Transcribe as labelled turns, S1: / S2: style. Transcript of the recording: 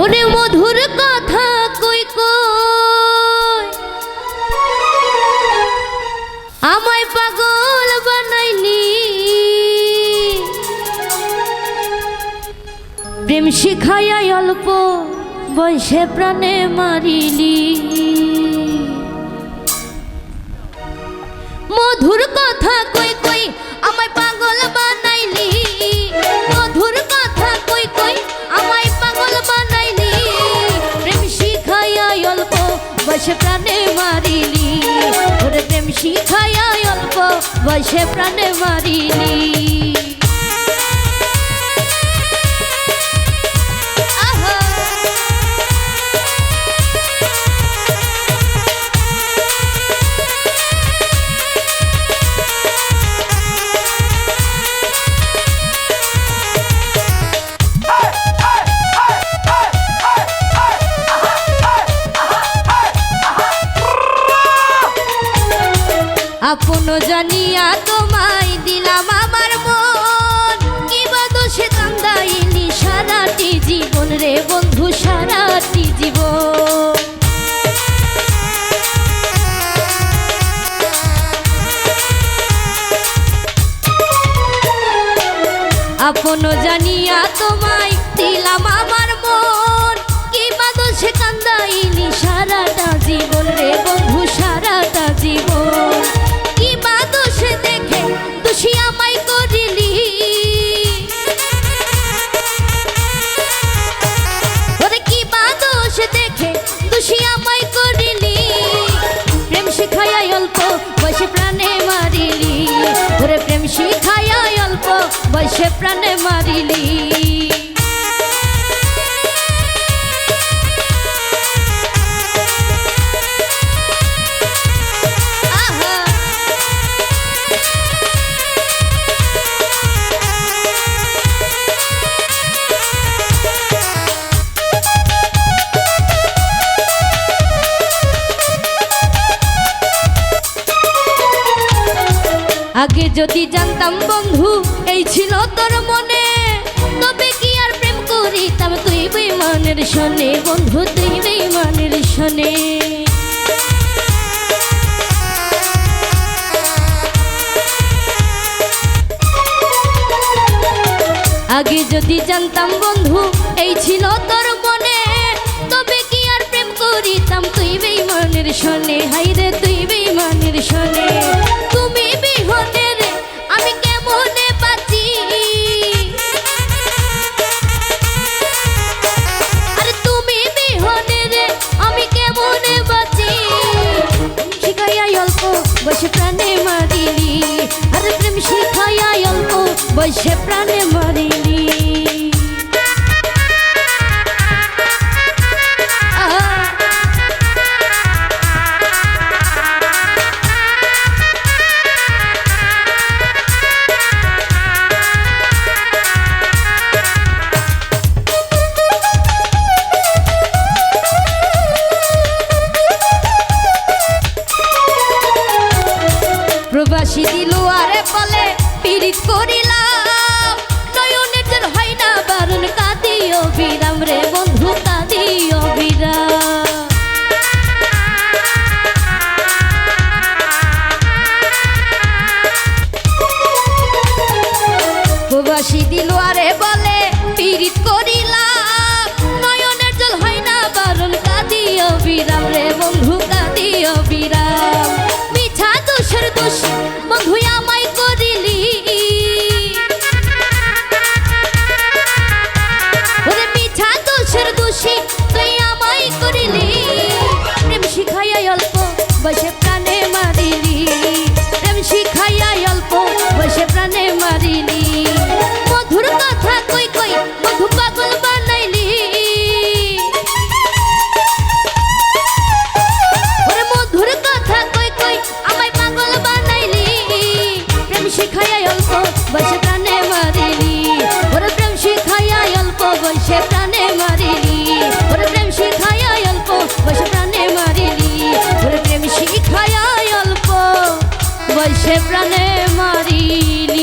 S1: ওরে মধুর কথা কই কই? আমায় পাগল বানাইলি। প্রেম শিখাইয়াই অল্প বয়সে প্রাণে মারিলি। মধুর কথা কই কই বয়সে প্রাণে মারিলি। ওরে প্রেম শিখায় অল্প বয়সে প্রাণে মারিলি। আপন জানিয়া তোমায় দিলাম আমার মন। কিবা দোষে কান্দাইনি সারাটি জীবন রে বন্ধু, সারাটি জীবন। আপন জানিয়া তোমায় দিলাম আমার বসে প্রাণে মারিলি। আগে যদি জানতাম বন্ধু, এই ছিল তোর মনে। তবে কি আর প্রেম করিতাম তুই বেমানের শোনে বন্ধু, তুই বেমানের শোনে আগে যদি জানতাম বন্ধু, এই ছিল তোর মনে। তবে কি আর প্রেম করিতাম তুই বেইমানের শোনে হাইরে তুই বসে প্রাণে মারিলি আর প্রেম শিখায় অল্প বসে প্রাণে মারিলি প্রবাসী দিল, আরে বলে পীড়িত করিলাম। নয়নের জল হয় না বারণ কাঁদিও বিরাম রে বন্ধু কাঁদিও বিরাম প্রবাসী দিল, আরে বলে পীড়িত করিলাম। নয়নের জল হয় না বারণ কাঁদিও বিরাম বন্ধু কাঁদিও বন্ধু আমায় বৈশে প্রাণে মারিলি